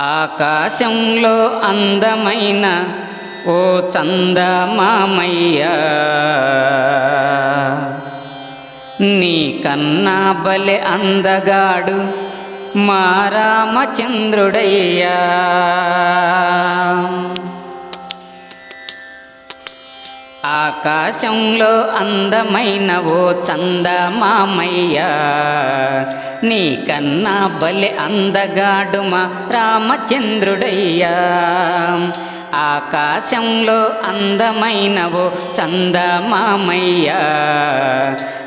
ఆకాశంలో అందమైన ఓ చందమామయ్య. నీ కన్నా బలె అందగాడు మా రామచంద్రుడయ్యా ఆకాశంలో అందమైన ఓ చందమామయ్య. నీ కన్నా బలె అందగాడు మా రామచంద్రుడయ్యా. ఆకాశంలో అందమైన ఓ చందమామయ్య.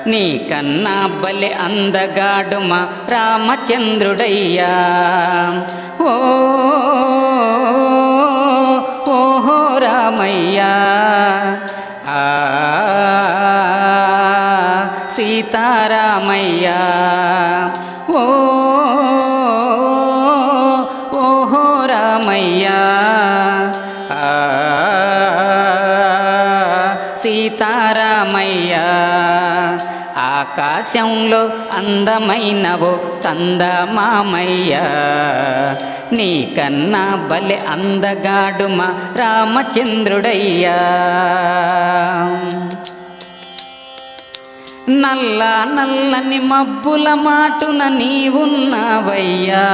నీ కన్నా బలె అందగాడు మా రామచంద్రుడయ్యా. ఓ ఓహో రామయ్యా. అందమయ్యా ఆకాశంలో అందమైనవో చందమామయ్య. నీ కన్నా బలె అందగాడు మా రామచంద్రుడయ్యా. నల్ల నల్లని మబ్బుల మాటున నీవున్నావయ్యా.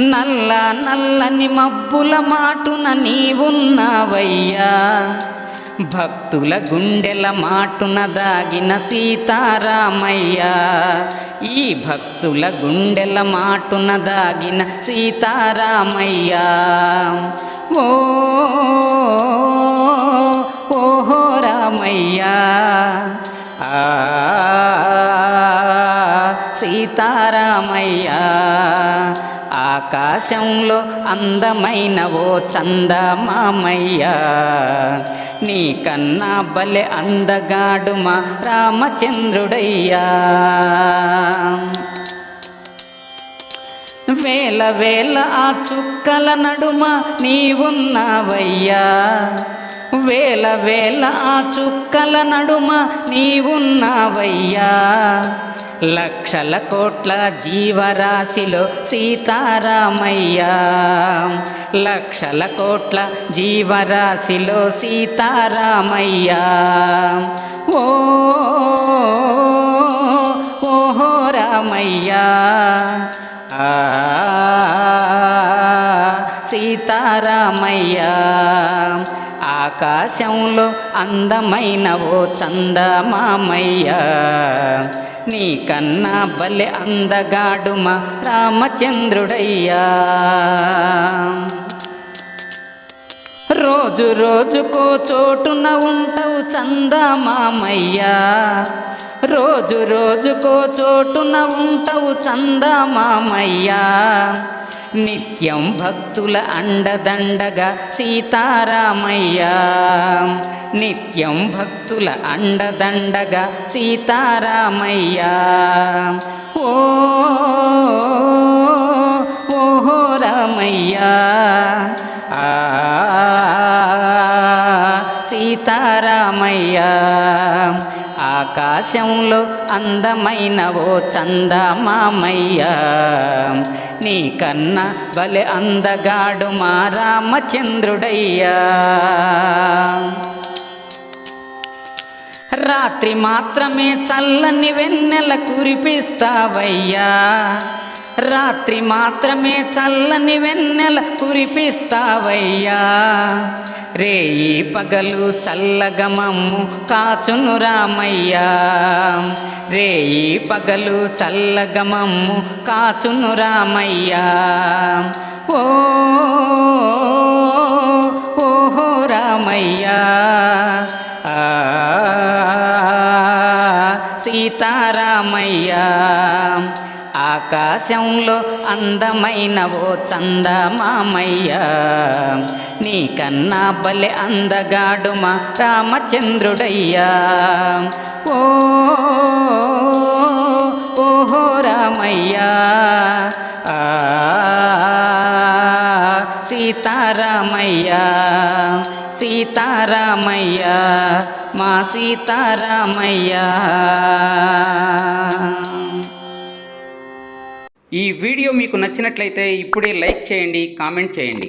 నల్ల నల్లని మబ్బుల మాటున నీవున్నావయ్యా. భక్తుల గుండెల మాటున దాగిన సీతారామయ్య. ఈ భక్తుల గుండెల మాటున దాగిన సీతారామయ్య. ఓ ఓహో రామయ్య. సీతారామయ్యా. ఆకాశంలో అందమైన ఓ చందమామయ్య. నీ కన్నా బలె అందగాడు మా రామచంద్రుడయ్యా. వేల వేల ఆ చుక్కల నడుమ నీవున్నావయ్యా. వేల వేల ఆ చుక్కల నడుమ నీవున్నావయ్యా. లక్షల కోట్ల జీవరాశిలో సీతారామయ్య. లక్షల కోట్ల జీవరాశిలో సీతారామయ్య. ఓ ఓహో రామయ్య. ఆ ఆకాశంలో అందమైన ఓ చందమామయ్య. నీ కన్నా బలె అందగాడు మా రామచంద్రుడయ్యా. రోజు రోజుకో చోటున ఉంటావు చందమామయ్యా రోజు రోజుకో చోటున ఉంటావు చందమామయ్యా నిత్యం భక్తుల అండదండగా సీతారామయ్య. నిత్యం భక్తుల అండదండగా సీతారామయ్య. ఓ ఓహో రామయ్యా. ఆ సీతారామయ్యా. ఆకాశంలో అందమైన ఓ చందమామయ్య. నీ కన్న బలె అందగాడు మా రామచంద్రుడయ్యా. రాత్రి మాత్రమే చల్లని వెన్నెల కురిపిస్తావయ్యా. రాత్రి మాత్రమే చల్లని వెన్నెల కురిపిస్తావయ్యా. రేయి పగలు చల్లగమమ్ము కాచును రామయ్యా. రేయి పగలు చల్లగమమ్ము కాచును రామయ్యా. ఓ ఓహో రామయ్యా. ఆ సీతారామయ్యా. ఆకాశంలో అందమైన ఓ చందమామయ్య. నీ కన్నా బలె అందగాడు మా రామచంద్రుడయ్యా. ఓ ఓహో రామయ్యా. ఆ సీతారామయ్యా. సీతారామయ్య మా సీతారామయ్యా. ఈ వీడియో మీకు నచ్చినట్లయితే ఇప్పుడే లైక్ చేయండి కామెంట్ చేయండి.